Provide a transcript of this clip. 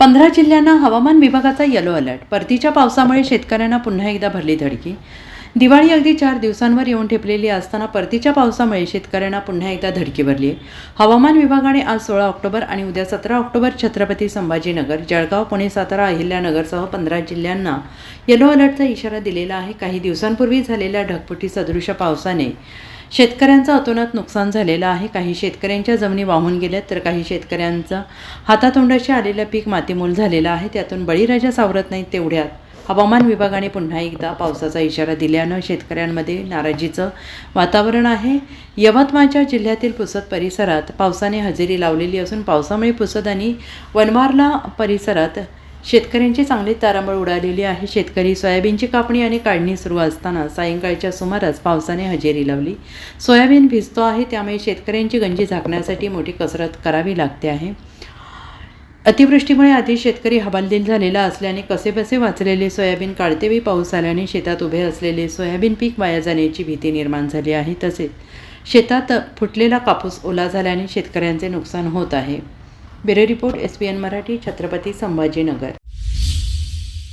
पंधरा जिल्ह्यांना हवामान विभागाचा येलो अलर्ट परतीच्या पावसामुळे शेतकऱ्यांना पुन्हा एकदा भरली धडकी. दिवाळी अगदी चार दिवसांवर येऊन ठेपलेली असताना परतीच्या पावसामुळे शेतकऱ्यांना पुन्हा एकदा धडकी भरली आहे. हवामान विभागाने आज सोळा ऑक्टोबर आणि उद्या सतरा ऑक्टोबर छत्रपती संभाजीनगर जळगाव पुणे सातारा अहिल्यानगरसह पंधरा जिल्ह्यांना येलो अलर्टचा इशारा दिलेला आहे. काही दिवसांपूर्वी झालेल्या ढगफुटी सदृश पावसाने शेतकऱ्यांचं अतोनात नुकसान झालेलं आहे. काही शेतकऱ्यांच्या जमिनी वाहून गेल्यात तर काही शेतकऱ्यांचं हातातोंडाशी आलेलं पीक मातीमोल झालेलं आहे. त्यातून बळीराजा सावरत नाहीत तेवढ्यात. हवामान विभागाने पुन्हा एकदा पावसाचा इशारा दिल्यानं शेतकऱ्यांमध्ये नाराजीचं वातावरण आहे. यवतमाळच्या जिल्ह्यातील पुसद परिसरात पावसाने हजेरी लावलेली असून पावसामुळे पुसद आणि वनमारला परिसरात शेतकऱ्यांची चांगली तारांबळ उडालेली आहे. शेतकरी सोयाबीनची कापणी आणि काढणी सुरू असताना सायंकाळच्या सुमारास पावसाने हजेरी लावली. सोयाबीन भिजतो आहे त्यामुळे शेतकऱ्यांची गंजी झाकण्यासाठी मोठी कसरत करावी लागते आहे. अतिवृष्टीमुळे आधी शेतकरी हवालदिल झालेला असल्याने कसेबसे वाचलेले सोयाबीन काढतेवी पाऊस आल्याने शेतात उभे असलेले सोयाबीन पीक वाया जाण्याची भीती निर्माण झाली आहे. तसेच शेतात फुटलेला कापूस ओला झाल्याने शेतकऱ्यांचे नुकसान होत आहे. Bureau report S P N Marathi Chhatrapati Sambhajinagar.